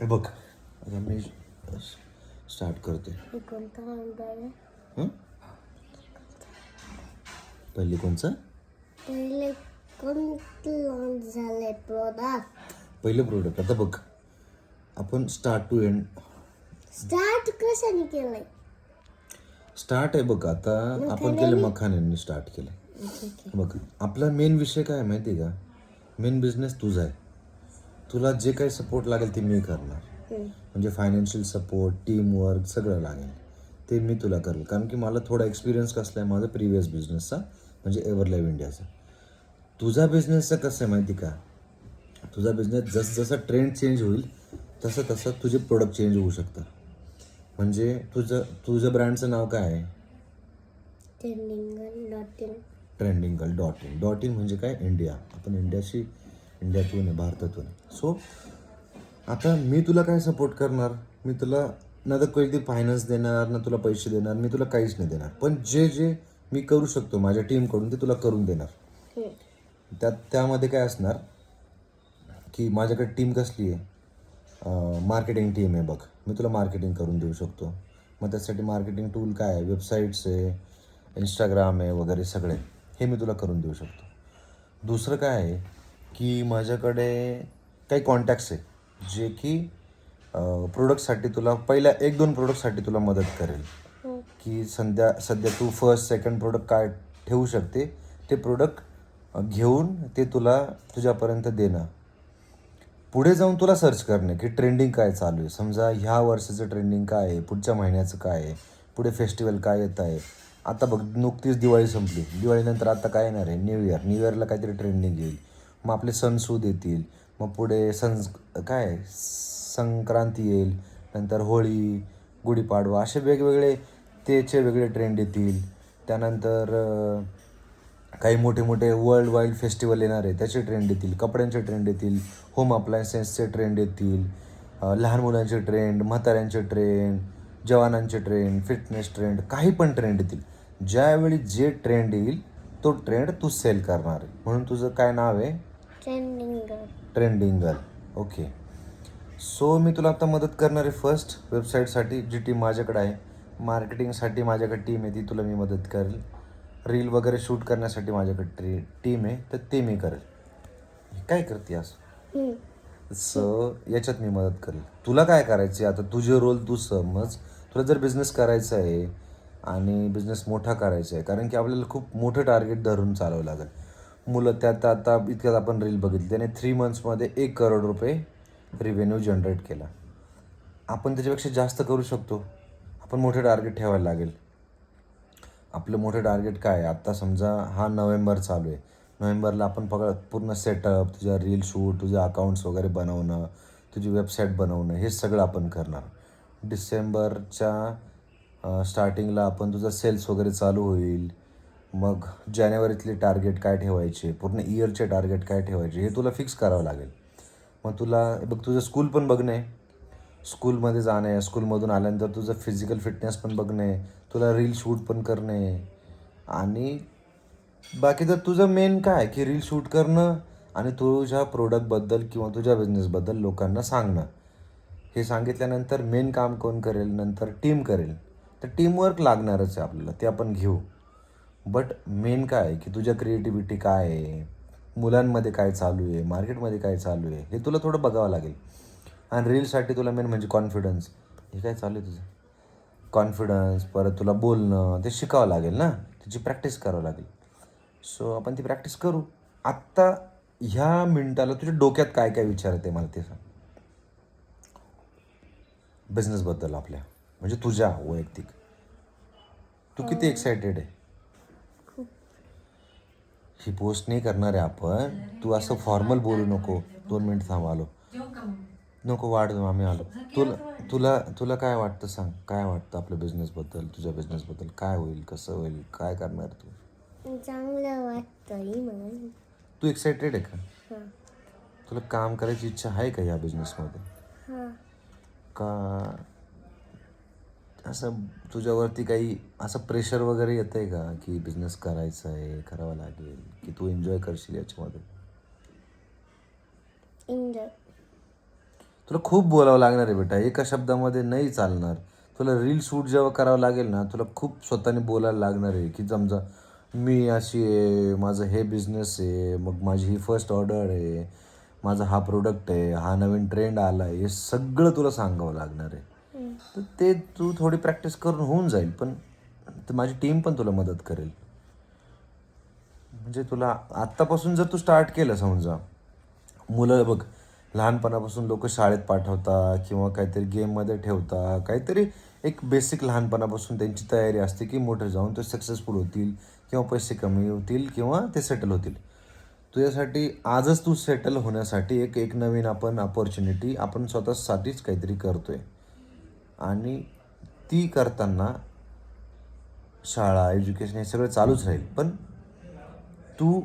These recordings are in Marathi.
हे बघ. आता मी स्टार्ट करते. हे? पहिले कोणचं? पहिले कोणतं लॉन्च झालंय प्रोडक्ट पहिलं प्रोडक्ट आता बघ. आपण स्टार्ट टू एंड स्टार्ट कशाने केलंय? स्टार्ट आहे बघ. आता आपण केलं मखान्यांनी स्टार्ट केलं बघ. आपला मेन विषय काय आहे माहिती आहे का? मेन बिझनेस तुझा आहे. तुला जे काही सपोर्ट लागेल ते मी करणार. म्हणजे फायनान्शियल सपोर्ट टीम वर्क सगळं लागेल. ते मी तुला करेल. कारण की मला थोडा एक्सपिरियन्स कसला आहे माझा प्रिव्हियस बिझनेसचा म्हणजे एव्हर लाईव्ह इंडियाचा तुझा बिझनेसचं कसं आहे माहिती का? तुझा बिझनेस जसं जसं ट्रेंड चेंज होईल तसं तसं तुझे प्रोडक्ट चेंज होऊ शकतात. म्हणजे तुझं तुझं ब्रँडचं नाव काय आहे? Trending dot in trending girl dot in dot in म्हणजे काय? इंडिया आपण इंडियाशी इंडियातून आहे भारतातून आहे. सो आता मी तुला काय सपोर्ट करणार? मी तुला ना तर कधी फायनान्स देणार ना तुला पैसे देणार मी तुला काहीच नाही देणार. पण जे जे मी करू शकतो माझ्या टीमकडून ते तुला करून देणार. त्यात त्यामध्ये काय असणार? की माझ्याकडे टीम कसली आहे? मार्केटिंग टीम आहे बघ. मी तुला मार्केटिंग करून देऊ शकतो. मग त्यासाठी मार्केटिंग टूल काय आहे? वेबसाईट्स आहे इंस्टाग्राम आहे वगैरे सगळे. हे मी तुला करून देऊ शकतो. दुसरं काय आहे? की माझ्याकडे काही कॉन्टॅक्ट्स आहे जे की प्रोडक्टसाठी तुला पहिल्या एक दोन प्रोडक्टसाठी तुला मदत करेल. की सध्या सध्या तू फर्स्ट सेकंड प्रोडक्ट काय ठेवू शकते ते प्रोडक्ट घेऊन ते तुला तुझ्यापर्यंत देणं पुढे जाऊन तुला सर्च करणे की ट्रेंडिंग काय चालू आहे. समजा ह्या वर्षाचं ट्रेंडिंग काय आहे पुढच्या महिन्याचं काय आहे पुढे फेस्टिवल काय येत आहे. आता बघ नुकतीच दिवाळी संपली. दिवाळीनंतर आता काय येणार आहे? न्यू इयर न्यू इयरला काहीतरी ट्रेंडिंग येईल. मग आपले सणसूद येतील. मग पुढे सं काय? संक्रांती येईल. नंतर होळी गुढीपाडवा असे वेगवेगळे तेचे वेगळे ट्रेंड येतील. त्यानंतर काही मोठे मोठे वर्ल्ड वाईड फेस्टिवल येणार आहे त्याचे ट्रेंड येतील. कपड्यांचे ट्रेंड येतील. होम अप्लायन्सेसचे ट्रेंड येतील. लहान मुलांचे ट्रेंड म्हाताऱ्यांचे ट्रेंड जवानांचे ट्रेंड फिटनेस ट्रेंड काही पण ट्रेंड येतील. ज्यावेळी जे ट्रेंड येईल तो ट्रेंड तू सेल करणार आहे. म्हणून तुझं काय नाव आहे? Trending trending girl okay so मी तुला आता मदत करणार आहे फर्स्ट वेबसाईटसाठी जी टीम माझ्याकडे आहे. मार्केटिंगसाठी माझ्याकडे टीम आहे ती तुला मी मदत करेल. रील वगैरे शूट करण्यासाठी माझ्याकडे ट्री टीम आहे तर ते मी करेल. काय करते असं सो याच्यात मी मदत करेल. तुला काय करायचे आता तुझे रोल तू समज. तुला जर बिझनेस करायचा आहे आणि बिझनेस मोठा करायचा आहे कारण की आपल्याला खूप मोठं टार्गेट धरून चालवं लागेल. मुलं त्यात आता इतक्यात आपण रील बघितली. त्याने थ्री मंथ्समध्ये एक करोड रुपये रिव्हेन्यू जनरेट केला. आपण त्याच्यापेक्षा जास्त करू शकतो. आपण मोठे टार्गेट ठेवायला लागेल. आपलं मोठे टार्गेट काय आहे? आत्ता समजा हा नोव्हेंबर चालू आहे. नोव्हेंबरला आपण पकड पूर्ण सेटअप तुझ्या रील शूट तुझे अकाउंट्स वगैरे बनवणं तुझी वेबसाईट बनवणं हे सगळं आपण करणार. डिसेंबरच्या स्टार्टिंगला आपण तुझा सेल्स वगैरे चालू होईल. मग जानेवारीतले टार्गेट काय ठेवायचे? पूर्ण इयरचे टार्गेट काय ठेवायचे? हे तुला फिक्स करावं लागेल. मग तुला बघ तुझं स्कूल पण बघणे स्कूलमध्ये जाणे स्कूलमधून आल्यानंतर तुझं फिजिकल फिटनेस पण बघणे तुला रील शूट पण करणे आणि बाकी तर तुझं मेन काय की रील शूट करणं आणि तुझ्या प्रोडक्टबद्दल किंवा तुझ्या बिझनेसबद्दल लोकांना सांगणं. हे सांगितल्यानंतर मेन काम कोण करेल? नंतर टीम करेल. तर टीमवर्क लागणारच आहे आपल्याला. ते आपण घेऊ. बट मेन काय आहे की तुझ्या क्रिएटिव्हिटी काय आहे? मुलांमध्ये काय चालू आहे? मार्केटमध्ये काय चालू आहे? हे तुला थोडं बघावं लागेल. आणि रीलसाठी तुला मेन म्हणजे कॉन्फिडन्स हे काय चालू आहे तुझं? कॉन्फिडन्स परत तुला बोलणं ते शिकावं लागेल ना? त्याची प्रॅक्टिस करावं लागेल. सो आपण ती प्रॅक्टिस करू. आत्ता ह्या मिनिटाला तुझ्या डोक्यात काय काय विचार येते मला ते सांग. बिझनेसबद्दल आपल्या. म्हणजे तुझ्या वैयक्तिक. तू किती एक्सायटेड आहे? ही पोस्ट नाही करणार आहे आपण. तू असं फॉर्मल बोलू नको. दोन मिनिट थांब आलो. नको वाढ आम्ही आलो. तुला तुला तुला काय वाटतं सांग. काय वाटतं आपल्या बिझनेसबद्दल तुझ्या बिझनेसबद्दल काय होईल कसं होईल काय करणार तू? चांगलं तू एक्सायटेड आहे का? हां. तुला काम करायची इच्छा आहे का या बिझनेसमध्ये का असं तुझ्यावरती काही असं प्रेशर वगैरे येतं आहे का? की बिझनेस करायचा आहे करावा लागेल की तू एन्जॉय करशील याच्यामध्ये? तुला खूप बोलावं लागणार आहे बेटा. एका शब्दामध्ये नाही चालणार. तुला रील शूट जेव्हा करावं लागेल ना तुला खूप स्वतःने बोलायला लागणार आहे की समजा मी अशी आहे माझं हे बिझनेस आहे मग माझी ही फर्स्ट ऑर्डर आहे माझा हा प्रोडक्ट आहे हा नवीन ट्रेंड आला आहे हे सगळं तुला सांगावं लागणार आहे. तर ते तू थोडी प्रॅक्टिस करून होऊन जाईल पण तर माझी टीम पण तुला मदत करेल. म्हणजे तुला आत्तापासून जर तू स्टार्ट केलं समजा मुलं बघ लहानपणापासून लोक शाळेत पाठवतात किंवा काहीतरी गेममध्ये ठेवता काहीतरी एक बेसिक लहानपणापासून त्यांची तयारी असते की मोठे जाऊन ते सक्सेसफुल होतील किंवा पैसे कमी होतील किंवा ते सेटल होतील. तुझ्यासाठी आजच तू सेटल होण्यासाठी एक एक नवीन आपण अपॉर्च्युनिटी आपण स्वतःसाठीच काहीतरी करतो आहे आणि ती करताना शाळा एज्युकेशन हे सगळं चालूच राहील. पण तू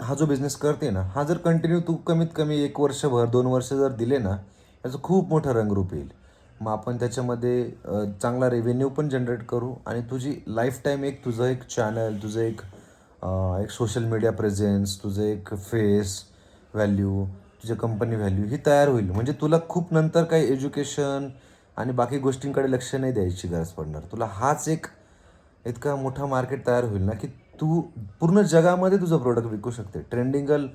हा जो बिझनेस करते ना हा जर कंटिन्यू तू कमीत कमी एक वर्षभर दोन वर्ष जर दिले ना याचं खूप मोठं रंगरूप येईल. मग आपण त्याच्यामध्ये चांगला रेव्हेन्यू पण जनरेट करू आणि तुझी लाईफ टाईम एक तुझं एक चॅनल तुझं एक एक सोशल मीडिया प्रेझेन्स तुझं एक फेस व्हॅल्यू तुझ्या कंपनी व्हॅल्यू ही तयार होईल. म्हणजे तुला खूप नंतर काही एज्युकेशन आणि बाकी गोष्टींकडे लक्ष नाही द्यायची गरज पडणार. तुला हाच एक इतका मोठा मार्केट तयार होईल ना की तू पूर्ण जगामध्ये तुझं प्रोडक्ट विकू शकते. ट्रेंडिंगल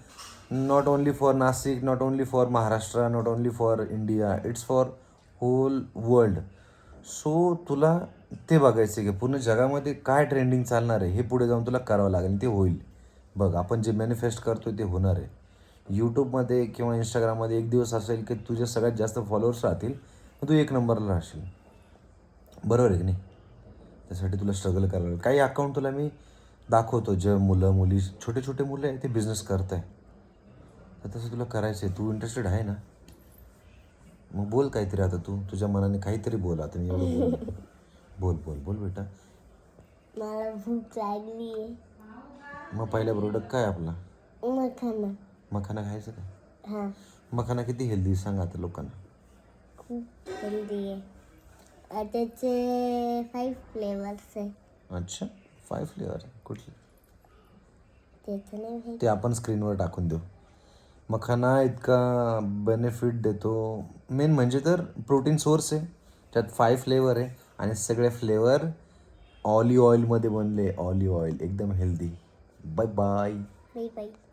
not only for Nashik not only for Maharashtra not only for India it's for whole world so तुला ते बघायचं की पूर्ण जगामध्ये काय ट्रेंडिंग चालणार आहे हे पुढे जाऊन तुला करावं लागेल ते होईल. बघ आपण जे मॅनिफेस्ट करतोय ते होणार आहे. यूट्यूबमध्ये किंवा इंस्टाग्राममध्ये एक दिवस असेल की तुझे सगळ्यात जास्त फॉलोअर्स राहतील. मग तू एक नंबरला राहशील. बरोबर आहे की नाही? त्यासाठी तुला स्ट्रगल करावं लागेल. काही अकाउंट तुला मी दाखवतो जे मुलं मुली छोटे छोटे मुलं आहे ते बिझनेस करत आहे तर तसं तुला करायचं आहे तू इंटरेस्टेड आहे ना? मग बोल काहीतरी आता तू. तुझ्या मनाने काहीतरी बोल. आता मी एवढं बोल बोल बोल बोल बेटा. मला भूक लागली मग पहिला प्रोडक्ट काय आपला? मखाना. मखाना खायचं का? हां. मखाना किती हेल्दी सांग आता लोकांना. खूप हेल्दी आहे. त्याचे फाईव्ह फ्लेवर्स आहे. अच्छा फाय फ्लेवर कुठले? त्याचं नाही माहिती ते आपण स्क्रीनवर टाकून देऊ. मखाना इतका बेनिफिट देतो. मेन म्हणजे तर प्रोटीन सोर्स आहे. त्यात फाय फ्लेवर आहे. आणि सगळे फ्लेवर ऑलिव्ह ऑइलमध्ये बनले. ऑलिव्ह ऑइल एकदम हेल्दी बाय बाय बाई बाई